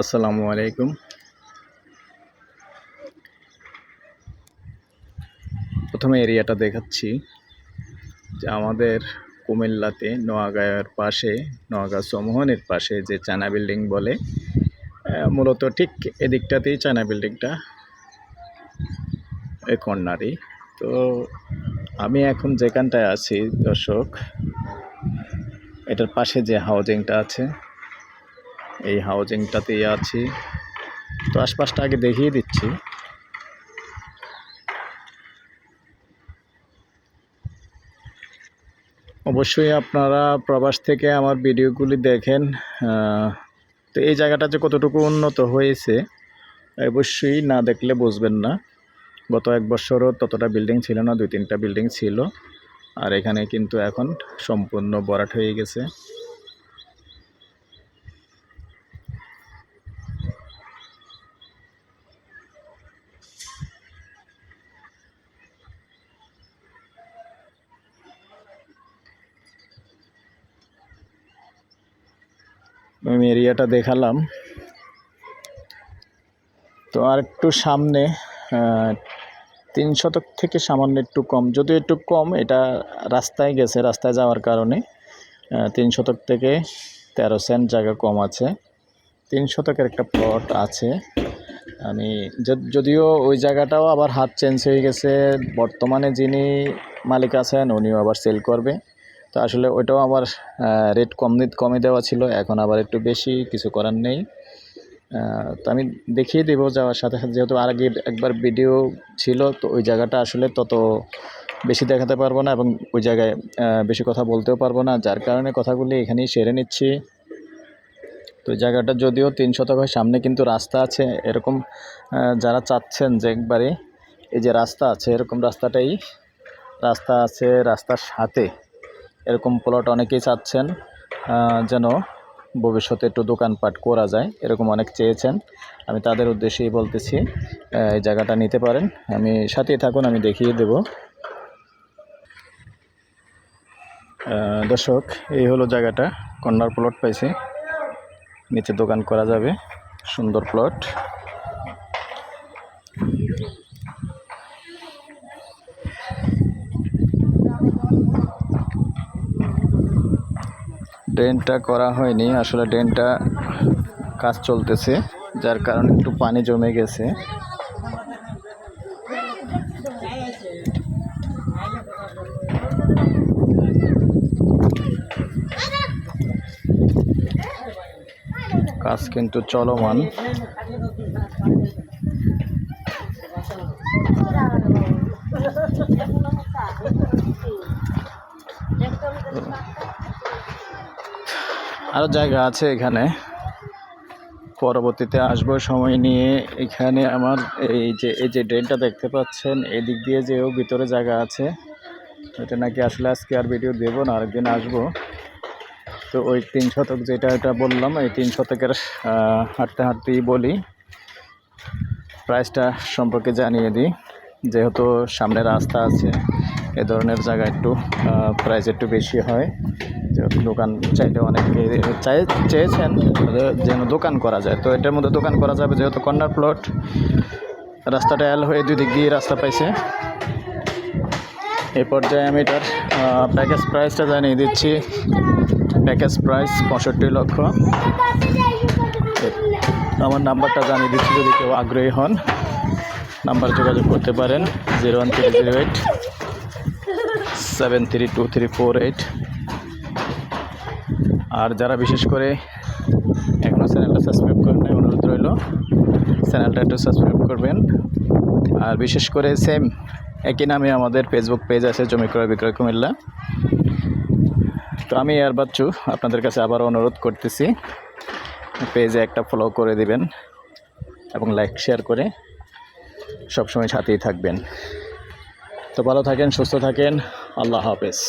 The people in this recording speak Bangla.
আসসালামু আলাইকুম। প্রথমে এরিয়াটা দেখাচ্ছি যে আমাদের কুমিল্লাতে নোয়াগাঁয়ের পাশে, নোয়াগাঁ সমোহনের পাশে যে চায়না বিল্ডিং বলে মূলত ঠিক এদিকটাতেই চায়না বিল্ডিংটা এই কর্নারই। তো আমি এখন যেখানটায় আছি, দর্শক, এটার পাশে যে হাউজিংটা আছে এই হাউজিংটাতেই আছি। তো আশপাশটা আগে দেখিয়ে দিচ্ছি। অবশ্যই আপনারা প্রবাস থেকে আমার ভিডিওগুলি দেখেন তো এই জায়গাটা যে কতটুকু উন্নত হয়েছে, অবশ্যই না দেখলে বুঝবেন না। গত এক বছরও ততটা বিল্ডিং ছিল না, দুই তিনটা বিল্ডিং ছিল, আর এখানে কিন্তু এখন সম্পূর্ণ বরাট হয়ে গেছে। আমি এরিয়াটা দেখালাম। তো আর একটু সামনে তিন শতক থেকে সামান্য একটু কম। যদিও একটু কম, এটা রাস্তায় গেছে, রাস্তায় যাওয়ার কারণে তিন শতক থেকে তেরো সেন্ট জায়গা কম আছে। তিন শতকের একটা প্লট আছে। আমি যদিও ওই জায়গাটাও আবার হাত চেঞ্জ হয়ে গেছে। বর্তমানে যিনি মালিক আছেন, উনিও আবার সেল করবে। তো আসলে ওইটাও আমার রেট কম কমে দেওয়া ছিল, এখন আবার একটু বেশি, কিছু করার নেই। তো আমি দেখিয়ে দেবো যাওয়ার সাথে সাথে, যেহেতু আর আগে একবার ভিডিও ছিল, তো ওই জায়গাটা আসলে তত বেশি দেখাতে পারব না এবং ওই জায়গায় বেশি কথা বলতেও পারব না। যার কারণে কথাগুলি এখানেই সেরে নিচ্ছি। তো জায়গাটা যদিও তিন শতক হয় সামনে কিন্তু রাস্তা আছে, এরকম যারা চাচ্ছেন যে একবারে, এই যে রাস্তা আছে, এরকম রাস্তাটাই, রাস্তা আছে রাস্তার সাথে। এরকম প্লট অনেকেই চাচ্ছেন যেন ভবিষ্যতে একটু দোকানপাট করা যায়, এরকম অনেক চেয়েছেন। আমি তাদের উদ্দেশ্যেই বলতেছি এই জায়গাটা নিতে পারেন। আমি সাথেই থাকুন, আমি দেখিয়ে দেব। দর্শক, এই হলো জায়গাটা। কর্নার প্লট পাইছি। নিচে দোকান করা যাবে। সুন্দর প্লট ড্রেনটা করা হয়নি। আসলে ড্রেনটা কাজ চলতেছে, যার কারণে একটু পানি জমে গেছে। কাজ কিন্তু চলমান। আরও জায়গা আছে এখানে। পরবর্তীতে আসব সময় নিয়ে। এখানে আমার এই যে এই যে ড্রেনটা দেখতে পাচ্ছেন, এদিক দিয়ে যেও ভিতরে জায়গা আছে। এটা নাকি আসলে আজকে আর ভিডিও দেবো না, আরেকদিন আসব। তো ওই তিন শতক যেটা এটা বললাম, এই তিন শতকের হাঁটতে হাঁটতেই বলি। প্রাইসটা সম্পর্কে জানিয়ে দিই, যেহেতু সামনে রাস্তা আছে। এ ধরনের জায়গা একটু প্রাইস একটু বেশি হয়। যেহেতু দোকান চাইলে অনেকে চাই, চেয়েছেন যেন দোকান করা যায়। তো এটার মধ্যে দোকান করা যাবে যেহেতু কর্নার প্লট রাস্তাটা এল হয়ে দুই দিক দিয়ে রাস্তা পাইছে। এ পর্যায়ে আমি এটার প্যাকেজ প্রাইসটা জানিয়ে দিচ্ছি। প্যাকেজ প্রাইস পঁয়ষট্টি লক্ষ। আমার নাম্বারটা জানিয়ে দিচ্ছি যদি কেউ আগ্রহী হন। নাম্বার যোগাযোগ করতে পারেন zero one three zero eight seven three two three four eight আর যারা বিশেষ করে এখনও চ্যানেলটা সাবস্ক্রাইব করেন নাই, অনুরোধ রইল, চ্যানেলটা একটু সাবস্ক্রাইব করবেন। আর বিশেষ করে সেম একই নামে আমাদের ফেসবুক পেজ আছে, জমি ক্রয় বিক্রয় কুমিল্লা। তো আমি আর বাচ্চু আপনাদের কাছে আবার অনুরোধ করতেছি পেজে একটা ফলো করে দিবেন এবং লাইক শেয়ার করে সবসময় সাথেই থাকবেন। তো ভালো থাকেন, সুস্থ থাকেন। আল্লাহ হাফেজ।